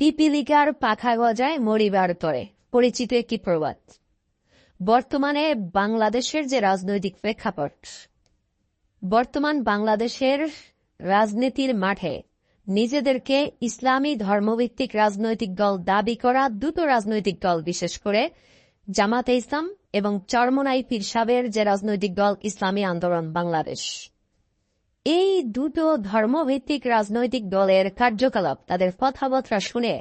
পিপিলিকার পাখা গজায় মরিবার তরে, পরিচিত একটি প্রবাদ। বর্তমানে বাংলাদেশের যে রাজনৈতিক প্রেক্ষাপট, বর্তমান বাংলাদেশের রাজনীতির মাঠে নিজেদেরকে ইসলামী ধর্মভিত্তিক রাজনৈতিক দল দাবি করা দুটো রাজনৈতিক দল, বিশেষ করে জামাতে ইসলাম এবং চরমনাই পীরসাবের যে রাজনৈতিক দল, ইসলামী আন্দোলন, বাংলাদেশ। এই দুটো ধর্মভিত্তিক রাজনৈতিক দলের কার্যকলাপ তাদের কথাবার্তা শুনে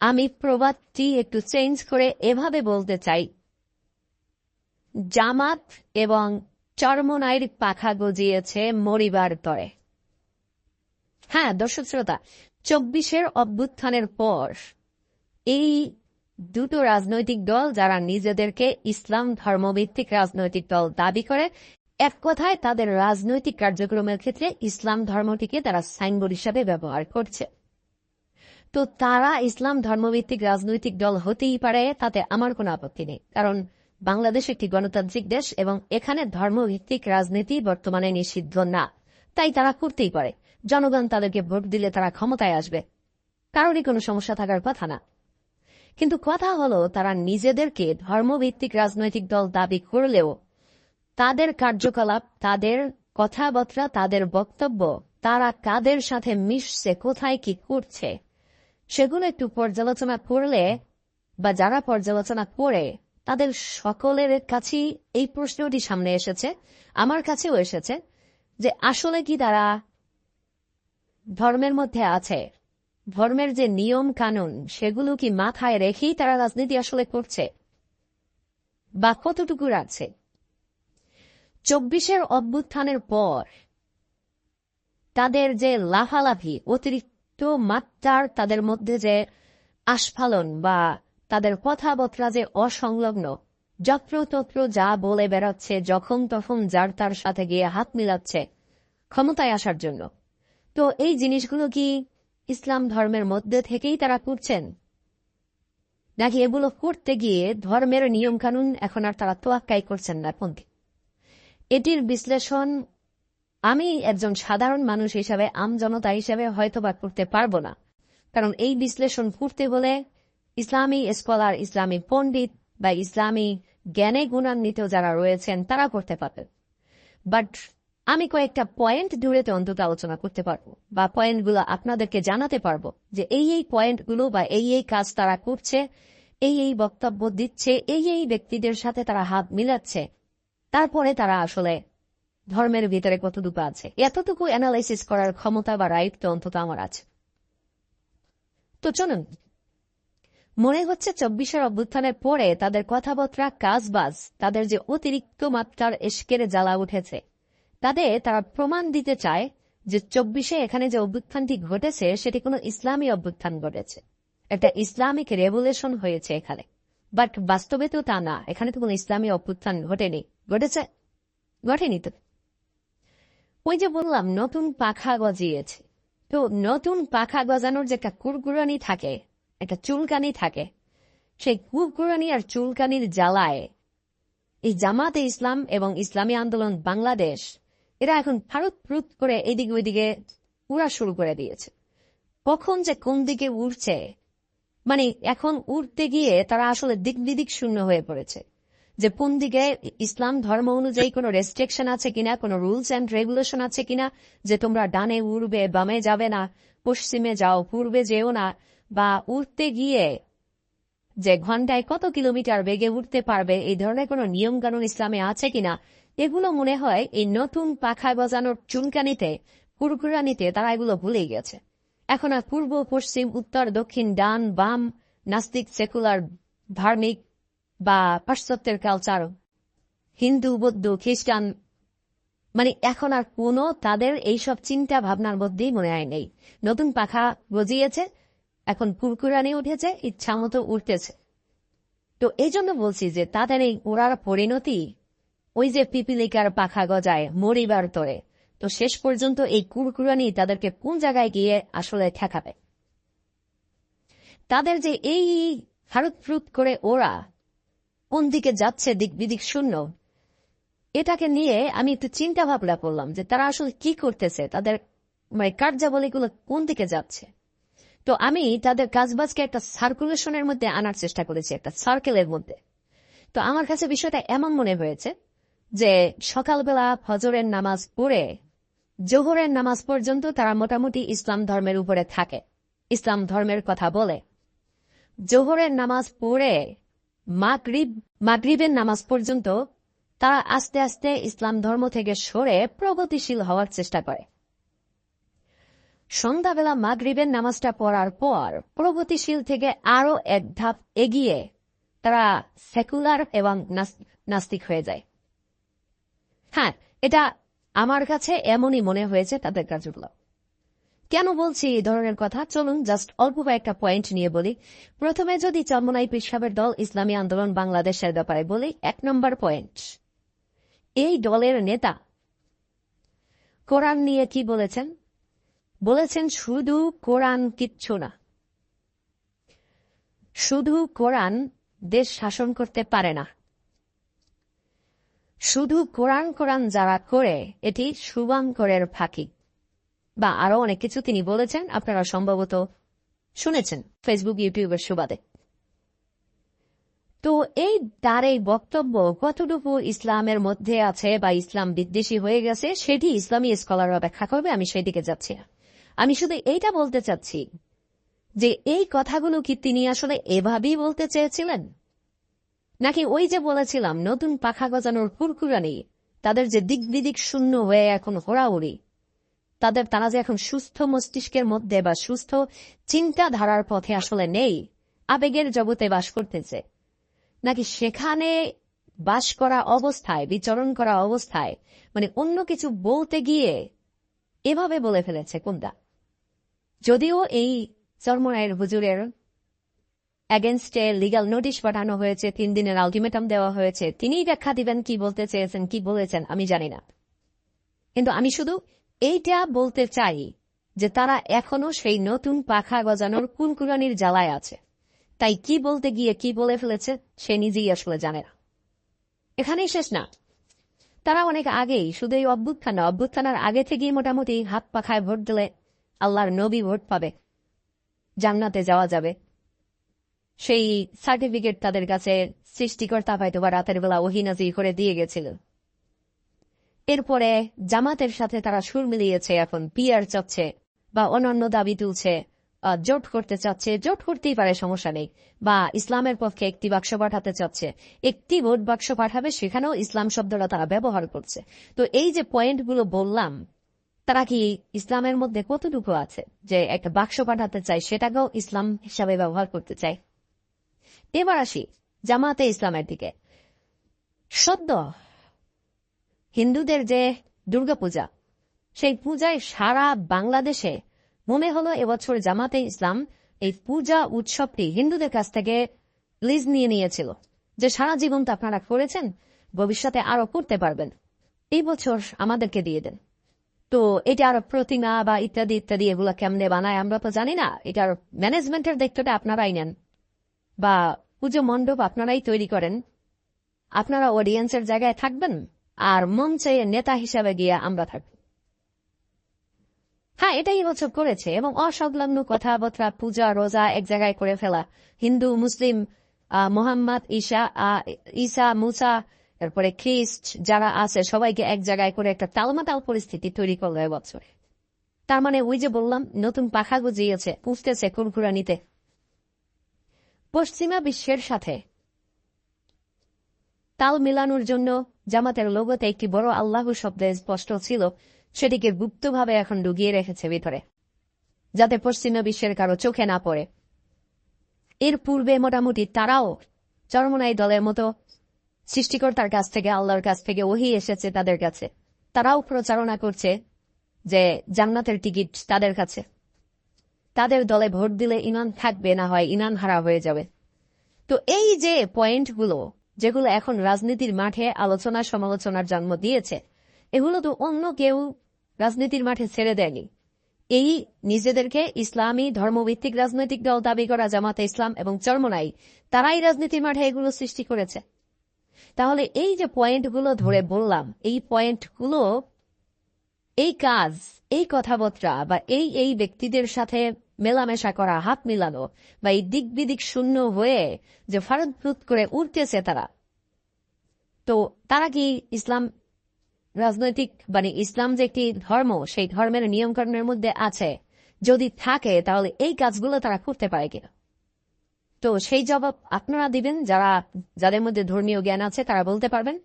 আমি প্রবাদটি একটু চেঞ্জ করে এভাবে বলতে চাই। জামাত এবং চরমনাইর পাখা গজিয়েছে মরিবার তরে। হ্যাঁ দর্শক শ্রোতা, চব্বিশের অভ্যুত্থানের পর এই দুটো রাজনৈতিক দল যারা নিজেদেরকে ইসলাম ধর্মভিত্তিক রাজনৈতিক দল দাবি করে এক কথায় তাদের রাজনৈতিক কার্যক্রমের ক্ষেত্রে ইসলাম ধর্মটিকে তারা সাইনবোর্ড হিসাবে ব্যবহার করছে। তো তারা ইসলাম ধর্মভিত্তিক রাজনৈতিক দল হতেই পারে, তাতে আমার কোনো আপত্তি নেই। কারণ বাংলাদেশ একটি গণতান্ত্রিক দেশ এবং এখানে ধর্মভিত্তিক রাজনীতি বর্তমানে নিষিদ্ধ না। তাই তারা করতেই পারে। জনগণ তাদেরকে ভোট দিলে তারা ক্ষমতায় আসবে। কারোরই কোনো সমস্যা থাকার কথা না। কিন্তু কথা হলো, তারা নিজেদেরকে ধর্মভিত্তিক রাজনৈতিক দল দাবি করলেও তাদের কার্যকলাপ, তাদের কথাবার্তা, তাদের বক্তব্য, তারা কাদের সাথে মিশছে, কোথায় কি করছে, সেগুলো একটু পর্যালোচনা করলে বা যারা পর্যালোচনা করে, তাদের সকলের কাছেই এই প্রশ্নটি সামনে এসেছে, আমার কাছেও এসেছে, যে আসলে কি তারা ধর্মের মধ্যে আছে? ধর্মের যে নিয়ম কানুন, সেগুলো কি মাথায় রেখেই তারা রাজনীতি আসলে করছে? বা কতটুকু রাখছে? চব্বিশের অভ্যুত্থানের পর তাদের যে লাফালাফি, অতিরিক্ত মাত্রার তাদের মধ্যে যে আস্ফালন বা তাদের কথাবার্তা যে অসংলগ্ন, যত্রতত্র যা বলে বেড়াচ্ছে, যখন তখন যার তার সাথে গিয়ে হাত মিলাচ্ছে ক্ষমতায় আসার জন্য। তো এই জিনিসগুলো কি ইসলাম ধর্মের মধ্যে থেকেই তারা করছেন? নাকি এগুলো করতে গিয়ে ধর্মের নিয়মকানুন এখন আর তারা তোয়াক্কাই করছেন না, পন্থী? এটির বিশ্লেষণ আমি একজন সাধারণ মানুষ হিসাবে আমজনতা হিসাবে হয়তোবা করতে পারব না। কারণ এই বিশ্লেষণ করতে বলে ইসলামী স্কলার, ইসলামী পণ্ডিত বা ইসলামী জ্ঞানে গুণান্বিত যারা রয়েছেন, তারা করতে পারবেন। বাট আমি কয়েকটা পয়েন্ট দূরেতে অন্তত আলোচনা করতে পারব বা পয়েন্টগুলো আপনাদেরকে জানাতে পারব যে এই এই পয়েন্টগুলো বা এই এই কাজ তারা করছে, এই এই বক্তব্য দিচ্ছে, এই এই ব্যক্তিদের সাথে তারা হাত মিলাচ্ছে তারপরে তারা আসলে ধর্মের ভিতরে কতটুকু আছে। এতটুকু অ্যানালাইসিস করার ক্ষমতা বা রাইট অন্তত আমার আছে। তো চলুন, মনে হচ্ছে চব্বিশের অভ্যুত্থানের পরে তাদের কথাবার্তা, কাজবাজ, তাদের যে অতিরিক্ত মাত্রার এসকের জ্বালা উঠেছে তাদের তারা প্রমাণ দিতে চায় যে চব্বিশে এখানে যে অভ্যুত্থানটি ঘটেছে, সেটি কোনো ইসলামী অভ্যুত্থান ঘটেছে। একটা ইসলামিক রেভুলেশন হয়েছে এখানে। বাট বাস্তবে তো তা না। এখানে তো কোনো ইসলামী অভ্যুত্থান ঘটেনি। ঘটেছে, ঘটেনি তো। ওই যে বললাম, নতুন পাখা গজিয়েছে। তো নতুন পাখা গজানোর যে একটা কুরকুরানি থাকে, একটা চুলকানি থাকে, সেই কুরকুরানি আর চুলকানির জ্বালায় এই জামাতে ইসলাম এবং ইসলামী আন্দোলন বাংলাদেশ, এরা এখন ভারত প্রুত করে এদিকে ওইদিকে উড়া শুরু করে দিয়েছে। কখন যে কোন দিকে উড়ছে মানে এখন উঠতে গিয়ে তারা আসলে দিক বিদিক শূন্য হয়ে পড়েছে। যে কোন দিকে ইসলাম ধর্ম অনুযায়ী কোনো রেস্ট্রিকশন আছে কিনা, কোনো রুলস অ্যান্ড রেগুলেশন আছে কিনা, যে তোমরা ডানে উড়বে বামে যাবে না, পশ্চিমে যাও, পূর্বে যেও না, বা উঠতে গিয়ে যে ঘন্টায় কত কিলোমিটার বেগে উঠতে পারবে, এই ধরনের কোনো নিয়ম কানুন ইসলামে আছে কিনা, এগুলো মনে হয় এই নতুন পাখায় বাজানোর চুনকানিতে, কুরকুরানিতে তারা এগুলো ভুলেই গেছে। এখন আর পূর্ব, পশ্চিম, উত্তর, দক্ষিণ, ডান, বাম, নাস্তিক, সেকুলার, ধার্মিক বা পাশ্চাত্যের কালচার হিন্দু, বৌদ্ধ, খ্রিস্টান মানে এখন আর কোনো তাদের এইসব চিন্তা ভাবনার মধ্যেই মনে হয় নেই। নতুন পাখা গজিয়েছে, এখন কুরকুরানি উঠেছে ইচ্ছা মতো উঠতেছে তো এই জন্য বলছি যে তাদের এই ওড়ার পরিণতি, ওই যে পিপিলিকার পাখা গজায় মরিবার তরে, তো শেষ পর্যন্ত এই কুরকুরানি তাদেরকে কোন জায়গায় গিয়ে আসলে ঠেকাবে? তাদের যে এই ভারত ফ্রুত করে ওরা কোন দিকে যাচ্ছে দিক বিদিক শূন্য। এটাকে নিয়ে আমি একটু চিন্তা ভাবনা করলাম যে তারা আসলে কি করতেছে, তাদের মানে কার্যাবলীগুলো কোন দিকে যাচ্ছে। তো আমি তাদের কাজবাজকে একটা সার্কুলেশনের মধ্যে আনার চেষ্টা করেছি, একটা সার্কেলের মধ্যে। তো আমার কাছে বিষয়টা এমন মনে হয়েছে যে সকালবেলা ফজরের নামাজ পড়ে, জোহরের নামাজ পর্যন্ত তারা মোটামুটি ইসলাম ধর্মের উপরে থাকে, ইসলাম ধর্মের কথা বলে। জোহরের নামাজ পড়ে মাগরিব, মাগরিবের নামাজ পর্যন্ত তারা আস্তে আস্তে ইসলাম ধর্ম থেকে সরে প্রগতিশীল হওয়ার চেষ্টা করে। সন্ধ্যাবেলা মাগরিবের নামাজটা পড়ার পর প্রগতিশীল থেকে আরও এক ধাপ এগিয়ে তারা সেকুলার এবং নাস্তিক হয়ে যায়। হ্যাঁ এটা আমার কাছে এমনই মনে হয়েছে তাদের কাজগুলো কেন বলছি এই ধরনের কথা? চলুন জাস্ট অল্প কয়েকটা পয়েন্ট নিয়ে বলি। প্রথমে যদি চন্মনাই পিসাবের দল ইসলামী আন্দোলন বাংলাদেশের ব্যাপারে বলি, এক নম্বর পয়েন্ট এই দলের নেতা কোরআন নিয়ে কি বলেছেন? বলেছেন শুধু কোরআন কিচ্ছু না, শুধু কোরআন দেশ শাসন করতে পারে না। শুধু কোরআন কোরআন যারা করে, এটি শুভাঙ্করের ফাঁকি। বা আরও অনেক কিছু তিনি বলেছেন, আপনারা সম্ভবত শুনেছেন ফেসবুক ইউটিউবের সুবাদে। তো এই তার এই বক্তব্য কতটুকু ইসলামের মধ্যে আছে বা ইসলাম বিদ্বেষী হয়ে গেছে, সেটি ইসলামী স্কলাররা ব্যাখ্যা করবে, আমি সেদিকে যাচ্ছি আমি শুধু এইটা বলতে চাচ্ছি যে এই কথাগুলো কি তিনি আসলে এভাবেই বলতে চেয়েছিলেন? নাকি ওই যে বলেছিলাম, নতুন পাখা গজানোর কুরকুরানি তাদের যে দিক বিদিক শূন্য হয়ে এখন হোড়াউড়ি তাদের তারা যে এখন সুস্থ মস্তিষ্কের মধ্যে বা সুস্থ চিন্তাধারার পথে আসলে নেই, আবেগের জগতে বাস করতেছে। নাকি সেখানে বাস করা অবস্থায়, বিচরণ করা অবস্থায় মানে অন্য কিছু বলতে গিয়ে এভাবে বলে ফেলেছে কোনটা? যদিও এই চর্মরায়ের হুজুরের এগেনস্টে লিগাল নোটিশ পাঠানো হয়েছে, তিন দিনের আলটিমেটাম দেওয়া হয়েছে, তিনিই ব্যাখ্যা দিবেন কি বলতে চেয়েছেন, কি বলেছেন, আমি জানি না। কিন্তু আমি শুধু এইটা বলতে চাই যে তারা এখনও সেই নতুন পাখা গজানোর কুনকুরানির জ্বালায় আছে। তাই কি বলতে গিয়ে কি বলে ফেলেছে, সে নিজেই আসলে জানে না। এখানেই শেষ না। তারা অনেক আগেই শুধু এই অভ্যুত্থান অভ্যুত্থানের আগে থেকেই মোটামুটি হাত পাখায় ভোট দিলে আল্লাহর নবী ভোট পাবে। জান্নাতে যাওয়া যাবে। সেই সার্টিফিকেট তাদের কাছে সৃষ্টিকর্তা হয়তো বা রাতের বেলা ওহিনাজি করে দিয়ে গেছিল। এরপরে জামাতের সাথে তারা সুর মিলিয়েছে এখন পিয়ার চাচ্ছে বা অন্যান্য দাবি তুলছে জোট করতে চাচ্ছে, জোট করতেই পারে, সমস্যা নেই। বা ইসলামের পক্ষে একটি বাক্স পাঠাতে চাচ্ছে, একটি ভোট বাক্স পাঠাবে, সেখানেও ইসলাম শব্দটা তারা ব্যবহার করছে। তো এই যে পয়েন্টগুলো বললাম, তারা কি ইসলামের মধ্যে কতটুকু আছে যে একটা বাক্স পাঠাতে চায়, সেটাকেও ইসলাম হিসাবে ব্যবহার করতে চায়? এবার আসি জামাতে ইসলামের দিকে। সদ্য হিন্দুদের যে দুর্গাপূজা, সেই পূজায় সারা বাংলাদেশে মনে হলো এবছর জামাতে ইসলাম এই পূজা উৎসবটি হিন্দুদের কাছ থেকে লিজ নিয়ে নিয়েছিল, যে সারা জীবন তো আপনারা করেছেন, ভবিষ্যতে আরও করতে পারবেন। এই বছর আমাদেরকে দিয়ে দেন। তো এটা আরও প্রতিমা বা ইত্যাদি ইত্যাদি, এগুলো কেমনে বানায় আমরা তো জানি না। এটার ম্যানেজমেন্টের দায়িত্বটা আপনারাই নেন। বা পুজো মণ্ডপ আপনারাই তৈরি করেন। আপনারা অডিয়েন্সের জায়গায় থাকবেন। আর মঞ্চে নেতা হিসাবে গিয়ে আমরা থাকব হ্যাঁ এটাই বছর করেছে এবং অসংলগ্ন কথাবার্তা, পূজা, রোজা এক জায়গায় করে ফেলা। হিন্দু, মুসলিম মোহাম্মদ, ঈশা ঈসা, মুসা, এরপরে খ্রিস্ট যারা আছে, সবাইকে এক জায়গায় করে একটা তালমাতাল পরিস্থিতি তৈরি করল এবছর তার মানে ওই যে বললাম, নতুন পাখা গুজিয়েছে পুষতেছে কুরকুরানিতে। পশ্চিমা বিশ্বের সাথে তাল মিলানোর জন্য জামাতের লোগোতে একটি বড় আল্লাহ শব্দে স্পষ্ট ছিল, সেটিকে গুপ্তভাবে এখন ডুগিয়ে রেখেছে ভিতরে, যাতে পশ্চিমা বিশ্বের কারও চোখে না পড়ে। এর পূর্বে মোটামুটি তারাও চরমনাই দলের মতো সৃষ্টিকর্তার কাছ থেকে, আল্লাহর কাছ থেকে ওহি এসেছে তাদের কাছে। তারাও প্রচারণা করছে যে জান্নাতের টিকিট তাদের কাছে। তাদের দলে ভোট দিলে ইনান থাকবে, না হয় ইনান হারা হয়ে যাবে। তো এই যে পয়েন্টগুলো যেগুলো এখন রাজনীতির মাঠে আলোচনা সমালোচনার জন্ম দিয়েছে। এগুলো তো অন্য কেউ রাজনীতির মাঠে ছেড়ে দেয়নি। এই নিজেদেরকে ইসলামী ধর্মভিত্তিক রাজনৈতিক দল দাবি করা জামাতে ইসলাম এবং চর্মনাই, তারাই রাজনীতির মাঠে এগুলো সৃষ্টি করেছে। তাহলে এই যে পয়েন্টগুলো ধরে বললাম, এই পয়েন্টগুলো এই কাজ, এই কথাবার্তা বা এই এই ব্যক্তিদের সাথে মেলামেশা করা, হাত মিলানো বা এই দিক বিদিক শূন্য হয়ে যে ফারদ ফুত করে উঠতেছে তারা। তো তারা কি ইসলাম রাজনৈতিক মানে ইসলাম যে একটি ধর্ম, সেই ধর্মের নিয়মকরণের মধ্যে আছে? যদি থাকে, তাহলে এই কাজগুলো তারা করতে পারে কিনা? তো সেই জবাব আপনারা দিবেন, যারা, যাদের মধ্যে ধর্মীয় জ্ঞান আছে, তারা বলতে পারবেন।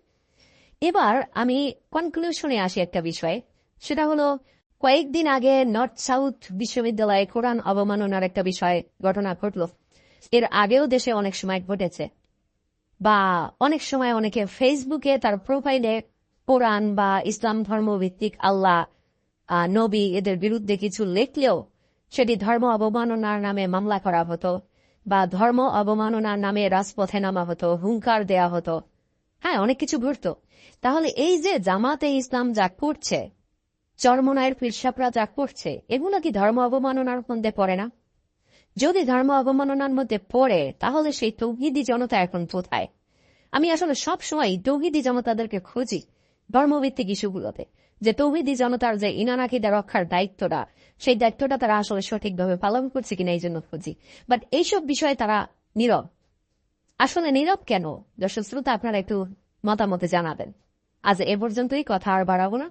এবার আমি কনক্লুশনে আসি একটা বিষয়ে। সেটা হলো, কয়েকদিন আগে নর্থ সাউথ বিশ্ববিদ্যালয়ে কোরআন অবমাননার একটা বিষয় ঘটনা ঘটল। এর আগেও দেশে অনেক সময় ঘটেছে। বা অনেক সময় অনেকে ফেসবুকে তার প্রোফাইলে কোরআন বা ইসলাম ধর্মভিত্তিক আল্লাহ নবী এদের বিরুদ্ধে কিছু লিখলেও সেটি ধর্ম অবমাননার নামে মামলা করা হতো বা ধর্ম অবমাননার নামে রাজপথে নামা হতো, হুঙ্কার দেয়া হতো। হ্যাঁ অনেক কিছু ঘটত। তাহলে এই যে জামাতে ইসলাম যা করছে চরমনায়ের পিরসাপরা যা করছে এগুলো কি ধর্ম অবমাননার মধ্যে পড়ে না? যদি ধর্ম অবমাননার মধ্যে পড়ে, তাহলে সেই তৌহিদি জনতা এখন কোথায়? আমি আসলে সব সময় তৌহিদি জনতাদেরকে খুঁজি, ধর্মভিত্তিক ইস্যুগুলোতে, যে তৌহিদি জনতার যে ইনানাকিদা রক্ষার দায়িত্বটা, সেই দায়িত্বটা তারা আসলে সঠিকভাবে পালন করছে কিনা এই জন্য খুঁজি। বাট এইসব বিষয়ে তারা নীরব। আসলে নীরব কেন? দর্শক শ্রোতা, আপনারা একটু মতামতে জানাবেন। আজ এ পর্যন্তই, কথা আর বাড়াবো না।